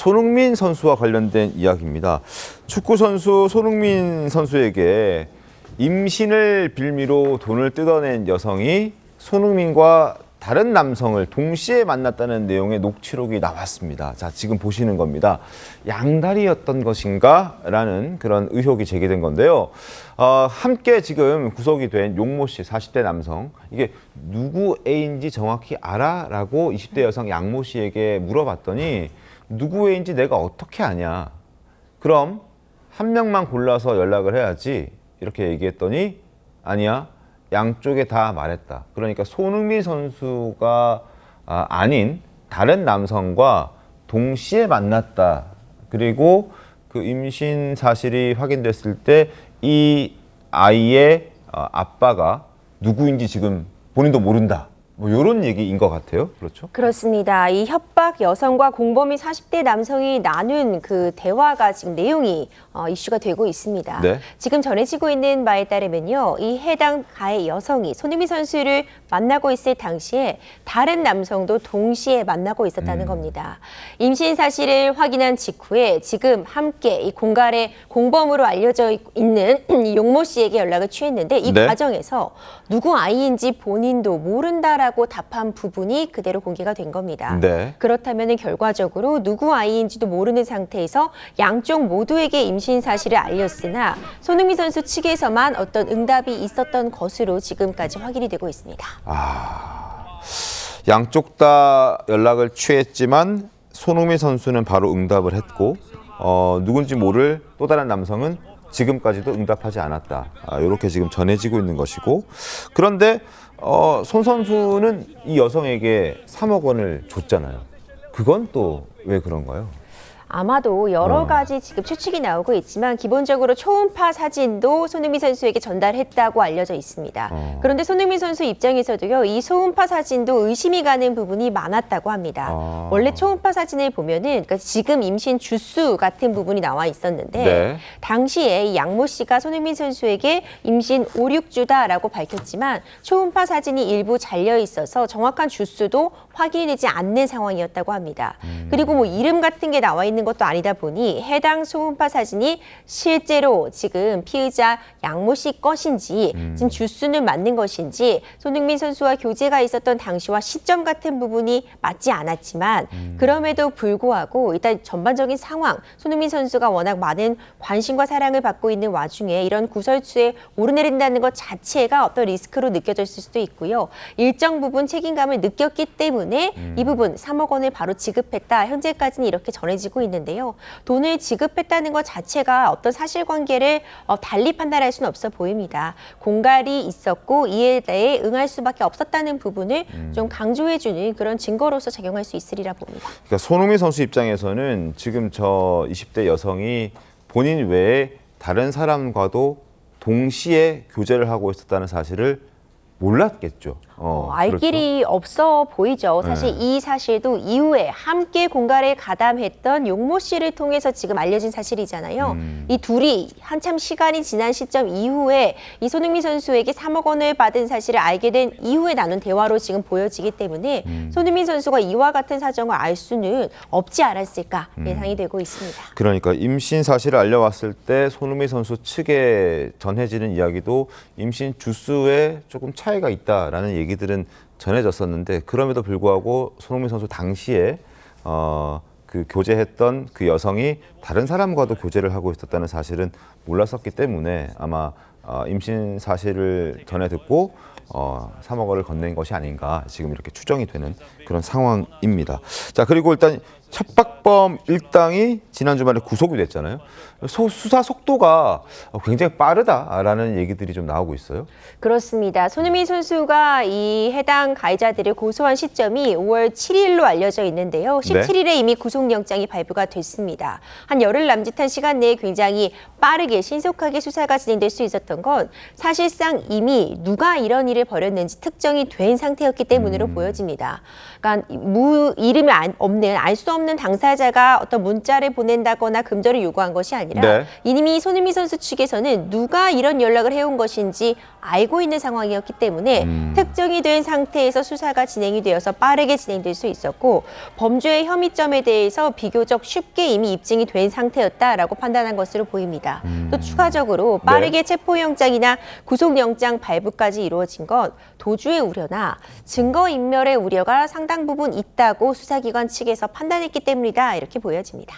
손흥민 선수와 관련된 이야기입니다. 축구 선수 손흥민 선수에게 임신을 빌미로 돈을 뜯어낸 여성이 손흥민과 다른 남성을 동시에 만났다는 내용의 녹취록이 나왔습니다. 자, 지금 보시는 겁니다. 양다리였던 것인가? 라는 그런 의혹이 제기된 건데요. 어, 함께 지금 구속이 된 용모 씨, 40대 남성. 이게 누구 애인지 정확히 알아? 라고 20대 여성 양모 씨에게 물어봤더니 누구 애인지 내가 어떻게 아냐? 그럼 한 명만 골라서 연락을 해야지. 이렇게 얘기했더니 아니야. 양쪽에 다 말했다. 그러니까 손흥민 선수가 아, 아닌 다른 남성과 동시에 만났다. 그리고 그 임신 사실이 확인됐을 때 이 아이의 어, 아빠가 누구인지 지금 본인도 모른다. 뭐 이런 얘기인 것 같아요. 그렇죠? 그렇습니다. 이 협박 여성과 공범인 40대 남성이 나눈 그 대화가 지금 내용이 어, 이슈가 되고 있습니다. 네. 지금 전해지고 있는 바에 따르면요. 이 해당 가해 여성이 손흥민 선수를 만나고 있을 당시에 다른 남성도 동시에 만나고 있었다는 겁니다. 임신 사실을 확인한 직후에 지금 함께 이 공갈의 공범으로 알려져 있- 있는 이 용모 씨에게 연락을 취했는데 이 네. 과정에서 누구 아이인지 본인도 모른다라고 답한 부분이 그대로 공개가 된 겁니다. 네. 그렇다면 결과적으로 누구 아이인지도 모르는 상태에서 양쪽 모두에게 임신 사실을 알렸으나 손흥민 선수 측에서만 어떤 응답이 있었던 것으로 지금까지 확인이 되고 있습니다. 양쪽 다 연락을 취했지만 손흥민 선수는 바로 응답을 했고 어, 누군지 모를 또 다른 남성은 지금까지도 응답하지 않았다. 아, 이렇게 지금 전해지고 있는 것이고 그런데 어, 손 선수는 이 여성에게 3억 원을 줬잖아요. 그건 또 왜 그런가요? 아마도 여러 어. 가지 지금 추측이 나오고 있지만 기본적으로 초음파 사진도 손흥민 선수에게 전달했다고 알려져 있습니다. 어. 그런데 손흥민 선수 입장에서도요, 이 초음파 사진도 의심이 가는 부분이 많았다고 합니다. 아. 원래 초음파 사진을 보면은 그러니까 지금 임신 주수 같은 부분이 나와 있었는데 네. 당시에 이 양모 씨가 손흥민 선수에게 임신 5, 6주다라고 밝혔지만 초음파 사진이 일부 잘려 있어서 정확한 주수도 확인되지 않는 상황이었다고 합니다. 그리고 뭐 이름 같은 게 나와 있는 것도 아니다 보니 해당 초음파 사진이 실제로 지금 피의자 양모 씨 것인지 지금 주수는 맞는 것인지 손흥민 선수와 교제가 있었던 당시와 시점 같은 부분이 맞지 않았지만 그럼에도 불구하고 일단 전반적인 상황 손흥민 선수가 워낙 많은 관심과 사랑을 받고 있는 와중에 이런 구설수에 오르내린다는 것 자체가 어떤 리스크로 느껴졌을 수도 있고요. 일정 부분 책임감을 느꼈기 때문에 이 부분 3억 원을 바로 지급했다. 현재까지는 이렇게 전해지고 있는 데요. 돈을 지급했다는 것 자체가 어떤 사실관계를 어, 달리 판단할 수는 없어 보입니다. 공갈이 있었고 이에 대해 응할 수밖에 없었다는 부분을 좀 강조해주는 그런 증거로서 작용할 수 있으리라 봅니다. 그러니까 손흥민 선수 입장에서는 지금 저 20대 여성이 본인 외에 다른 사람과도 동시에 교제를 하고 있었다는 사실을 몰랐겠죠. 어, 어, 알 그렇죠? 길이 없어 보이죠. 사실 네. 이 사실도 이후에 함께 공갈에 가담했던 용모 씨를 통해서 지금 알려진 사실이잖아요. 음. 이 둘이 한참 시간이 지난 시점 이후에 이 손흥민 선수에게 3억 원을 받은 사실을 알게 된 이후에 나눈 대화로 지금 보여지기 때문에 음. 손흥민 선수가 이와 같은 사정을 알 수는 없지 않았을까 음. 예상이 되고 있습니다. 그러니까 임신 사실을 알려왔을 때 손흥민 선수 측에 전해지는 이야기도 임신 주수에 조금 차이가 있다라는 얘기 들은 전해졌었는데 그럼에도 불구하고 손흥민 선수 당시에 어, 그 교제했던 그 여성이 다른 사람과도 교제를 하고 있었다는 사실은 몰랐었기 때문에 아마 어, 임신 사실을 전해 듣고 어, 3억 원을 건넨 것이 아닌가 지금 이렇게 추정이 되는 그런 상황입니다. 자 그리고 일단 협박범 일당이 지난 주말에 구속이 됐잖아요. 소- 수사 속도가 굉장히 빠르다라는 얘기들이 좀 나오고 있어요. 그렇습니다. 손흥민 선수가 이 해당 가해자들을 고소한 시점이 5월 7일로 알려져 있는데요. 네. 17일에 이미 구속영장이 발부가 됐습니다. 한 열흘 남짓한 시간 내에 굉장히 빠르게 신속하게 수사가 진행될 수 있었던 건 사실상 이미 누가 이런 일을 벌였는지 특정이 된 상태였기 때문으로 음. 보여집니다. 그러니까 무 이름이 안- 없는 알 수 없는 당사자가 어떤 문자를 보낸다거나 금전을 요구한 것이 아니라 네. 이미 손흥민 선수 측에서는 누가 이런 연락을 해온 것인지 알고 있는 상황이었기 때문에 음. 특정이 된 상태에서 수사가 진행이 되어서 빠르게 진행될 수 있었고 범죄의 혐의점에 대해서 비교적 쉽게 이미 입증이 된 상태였다라고 판단한 것으로 보입니다. 또 추가적으로 빠르게 체포영장이나 구속영장 발부까지 이루어진 건 도주의 우려나 증거인멸의 우려가 상당 부분 있다고 수사기관 측에서 판단했기 때문이다 이렇게 보여집니다.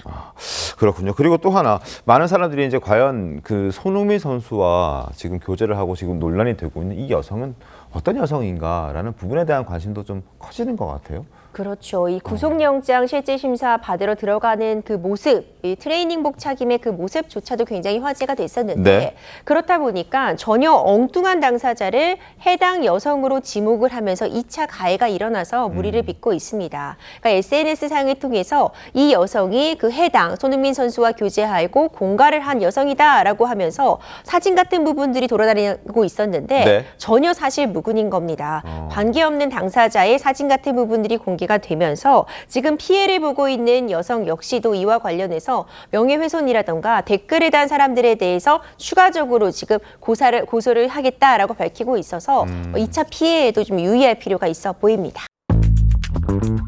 그렇군요. 그리고 또 하나 많은 사람들이 이제 과연 그 손흥민 선수와 지금 교제를 하고 지금 논란이 되고 있는 이 여성은 어떤 여성인가라는 부분에 대한 관심도 좀 커지는 것 같아요. 그렇죠. 이 구속영장 실질 심사 받으러 들어가는 그 모습, 이 트레이닝복 차김의 그 모습조차도 굉장히 화제가 됐었는데 네. 그렇다 보니까 전혀 엉뚱한 당사자를 해당 여성으로 지목을 하면서 2차 가해가 일어나서 무리를 빚고 있습니다. 그러니까 SNS 상을 통해서 이 여성이 그 해당 손흥민 선수와 교제하고 공갈을 한 여성이다라고 하면서 사진 같은 부분들이 돌아다니고 있었는데 네. 전혀 사실 무근인 겁니다. 어. 관계 없는 당사자의 사진 같은 부분들이 공개 전개가 되면서 지금 피해를 보고 있는 여성 역시도 이와 관련해서 명예훼손이라던가 댓글에 대한 사람들에 대해서 추가적으로 지금 고사를 고소를 하겠다라고 밝히고 있어서 음. 뭐 2차 피해에도 좀 유의할 필요가 있어 보입니다. 음.